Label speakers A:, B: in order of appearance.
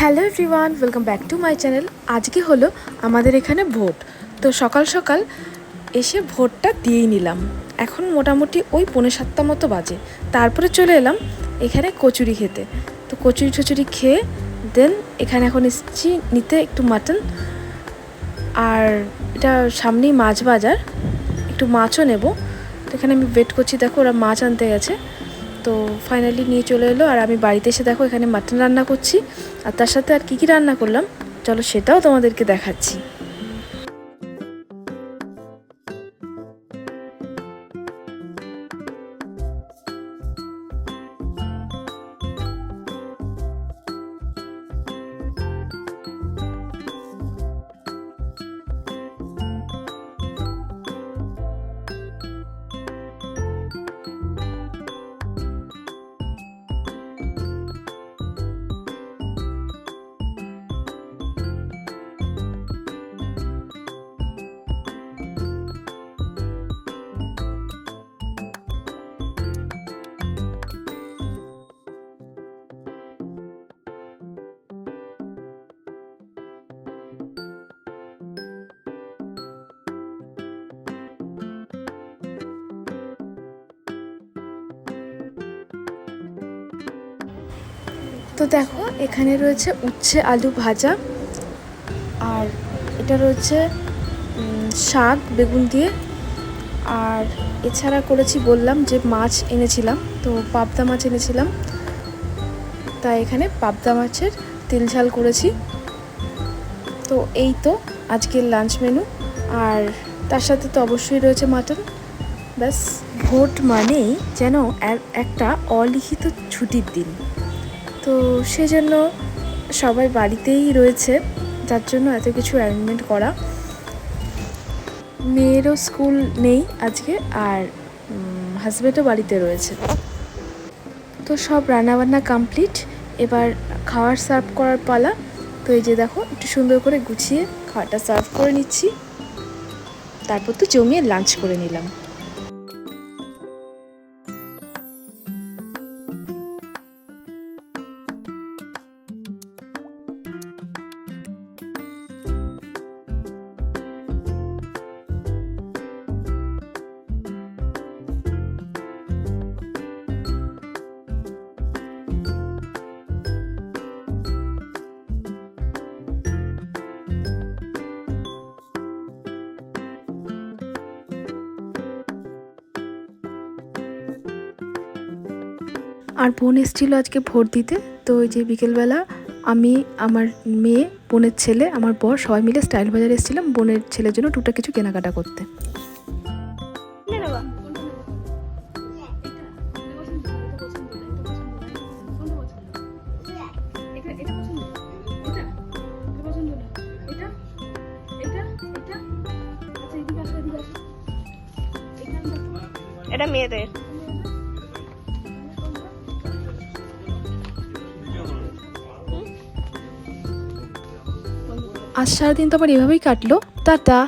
A: Hello everyone, welcome back to my channel. আজকে হলো আমাদের এখানে ভোট। তো সকাল সকাল এসে ভোটটা দিয়েই নিলাম। এখন মোটামুটি ওই পৌনে সাতটা মতো বাজে। তারপরে চলে এলাম এখানে কচুরি খেতে। তো কচুরি টচুরি খেয়ে দেন এখানে এখন এসেছি নিতে একটু মাটন। আর এটা সামনেই মাছ বাজার। একটু মাছও নেব। তো এখানে আমি ওয়েট করছি। দেখো ওরা মাছ আনতে গেছে। তো ফাইনালি নিয়ে চলে এলো আর আমি বাড়িতে এসে দেখো এখানে মাটন রান্না করছি। আর তার সাথে আর কী কী রান্না করলাম? চলো সেটাও তোমাদেরকে দেখাচ্ছি। তো দেখো, এখানে রয়েছে উচ্ছে আলু ভাজা আর এটা রয়েছে শাক, বেগুন দিয়ে। আর এছাড়া করেছি, বললাম যে মাছ এনেছিলাম, তো পাবদা মাছ এনেছিলাম। তাই এখানে পাবদা মাছের তেল ঝাল করেছি। তো এই তো আজকের লাঞ্চ মেনু আর তার সাথে তো অবশ্যই রয়েছে মাটন ব্যাস। ভোট মানেই যেন এক- একটা অলিখিত ছুটির দিন। তো সেজন্য সবাই বাড়িতেই রয়েছে, যার জন্য এত কিছু অ্যারেঞ্জমেন্ট করা। মেয়েরও স্কুল নেই আজকে আর হাজব্যান্ডও বাড়িতে রয়েছে। তো সব রান্নাবান্না কমপ্লিট এবার খাওয়ার সার্ভ করার পালা। তো এই যে দেখো, একটু সুন্দর করে গুছিয়ে খাওয়াটা সার্ভ করে নিচ্ছি। তারপর তো জমিয়ে লাঞ্চ করে নিলাম। আর বোন এসেছিল আজকে ভোট দিতে। তো ওই যে বিকেলবেলা আমি, আমার মেয়ে, বোনের ছেলে, আমার বর সবাই মিলে স্টাইল বাজারে এসেছিলাম বোনের ছেলের জন্য টুকটাক কিছু কেনাকাটা করতে।
B: এটা মেয়েদের।
A: আজ সারাদিন তো আমার এভাবেই কাটলো। টাটা।